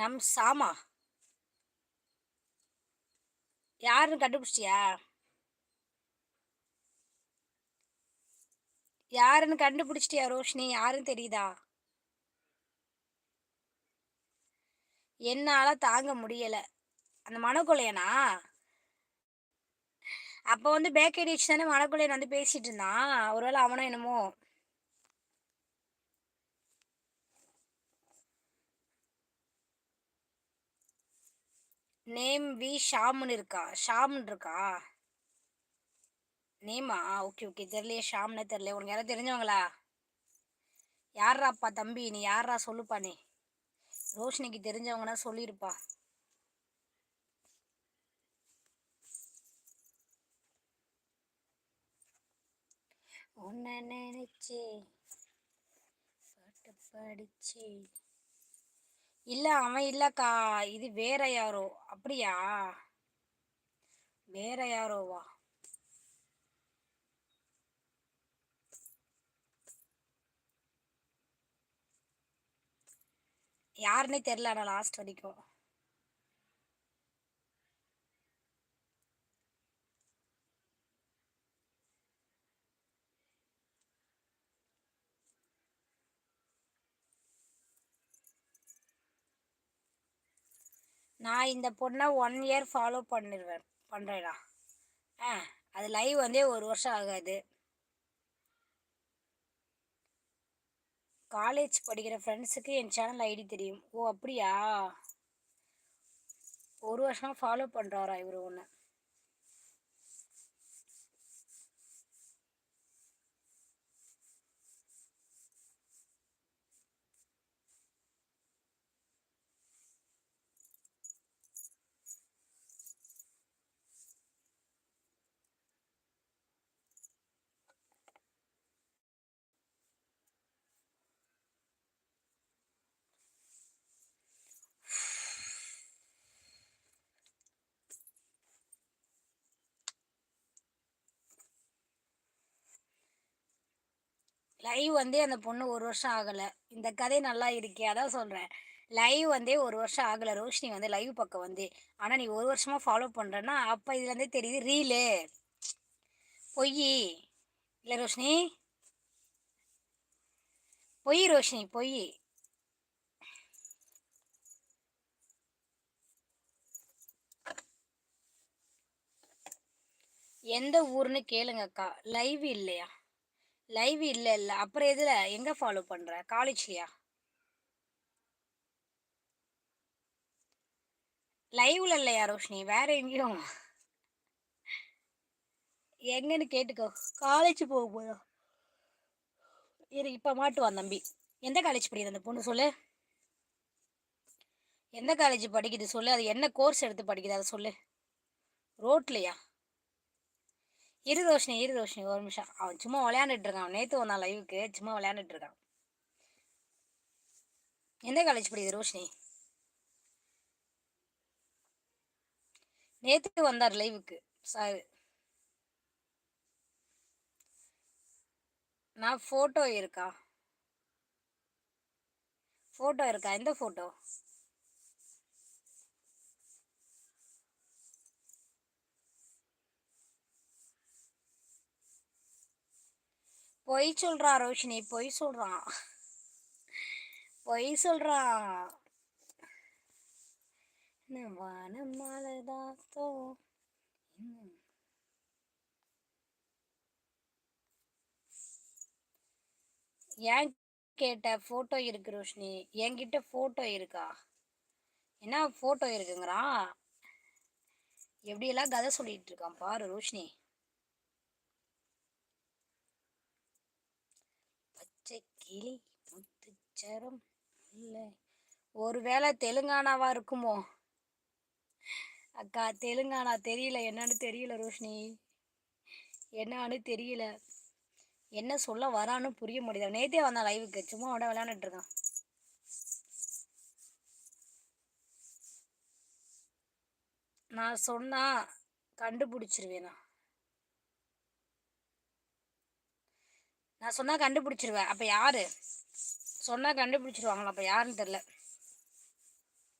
நம் சாமா. யாருன்னு கண்டுபிடிச்சிட்டியா? யாருன்னு கண்டுபிடிச்சிட்டியா ரோஷினி? யாருன்னு தெரியுதா? என்னால தாங்க முடியல. அந்த மனக்குலையனா அப்போ வந்து பேக்கரி வச்சு தானே மனக்குலையன் வந்து பேசிட்டு இருந்தான். ஒருவேளை அவனும் என்னமோ நேம் வி ஷாம்னு இருக்கா? ஷாம்னு இருக்கா? நேமா? Okay okay. தெரியலையே ஷாம்னே தெரியல உனக்கு யாராவது தெரிஞ்சவங்களா? யாராப்பா தம்பி? நீ யாரா சொல்லுப்பா நீ. ரோஷினிக்கு தெரிஞ்சவங்கன்னா சொல்லியிருப்பா உன்னை நினைச்சே பாட்டு படிச்சே இல்ல அவன் இல்லக்கா. இது வேற யாரோ? அப்படியா? வேற யாரோவா? யாருன்னே தெரில ஆனால் லாஸ்ட் வரைக்கும். நான் இந்த பொண்ணை ஒன் இயர் ஃபாலோ பண்ணிடுவேன் பண்ணுறேடா ஆ அது லைவ் வந்தே ஒரு வருஷம் ஆகாது. காலேஜ் படிக்கிற ஃப்ரெண்ட்ஸுக்கு என் சேனல் ஐடி தெரியும். ஓ அப்படியா? ஒரு வருஷமாக ஃபாலோ பண்ணுறாரா இவர் ஒன்று லைவ் வந்து அந்த பொண்ணு ஒரு வருஷம் ஆகலை. இந்த கதை நல்லா இருக்கே அதான் சொல்கிறேன் லைவ் வந்தே ஒரு வருஷம் ஆகலை. ரோஷினி வந்து லைவ் பக்கம் வந்து. ஆனால் நீ ஒரு வருஷமாக ஃபாலோ பண்ணுறேன்னா அப்போ இதுலேருந்தே தெரியுது ரீலு பொய். இல்லை ரோஷினி? பொய் ரோஷினி பொய். எந்த ஊர்னு கேளுங்கக்கா லைவ் இல்லையா? லைவ் இல்லை இல்லை. அப்புறம் எதில்? எங்கே ஃபாலோ பண்ணுற காலேஜ்லையா லைவ்ல இல்லையா ரோஷினி? வேற எங்கேயும் எங்கன்னு கேட்டுக்கோ. காலேஜ் போக போதும் இரு இப்போ மாட்டுவான் தம்பி. எந்த காலேஜ் படிக்குது அந்த பொண்ணு சொல்லு? எந்த காலேஜ் படிக்குது சொல்லு? அது என்ன கோர்ஸ் எடுத்து படிக்குது? அதை சொல்லு. ரோட்லையா? இரு ரோஷினி இரு ரோஷினி ஒரு நிமிஷம். அவன் சும்மா விளையாண்டுட்டு இருக்கான். நேற்று வந்தான் லைவுக்கு சும்மா விளையாண்டுட்டு இருக்கான். எந்த காலேஜ் படிக்குது ரோஷினி? நேற்று வந்தார் லைவுக்கு சார். நான் ஃபோட்டோ இருக்கா? ஃபோட்டோ இருக்கா? எந்த ஃபோட்டோ பொய் சொல்றான் ரோஷினி பொய் சொல்றான் பொய் சொல்றான் வானம் மலதாத்தோ ஏன் கேட்ட ஃபோட்டோ இருக்கு ரோஷினி? என்கிட்ட ஃபோட்டோ இருக்கா? என்ன ஃபோட்டோ இருக்குங்கிறான் எப்படியெல்லாம் கதை சொல்லிட்டு இருக்கான் பாரு ரோஷினி. கிளி முத்துச்சரம் இல்லை ஒருவேளை தெலுங்கானாவா இருக்குமோ? அக்கா தெலுங்கானா தெரியல. என்னன்னு தெரியல ரோஷினி. என்னன்னு தெரியல. என்ன சொல்ல வரான்னு புரிய முடியல. நேத்தே வந்தான் லைவுக்கு சும்மா உட விளையாண்டுட்டு இருக்கான். நான் சொன்னா கண்டுபிடிச்சிருவேனா? நான் சொன்னால் கண்டுபிடிச்சிருவேன். அப்போ யார்? சொன்னால் கண்டுபிடிச்சிருவாங்களா? அப்போ யாருன்னு தெரில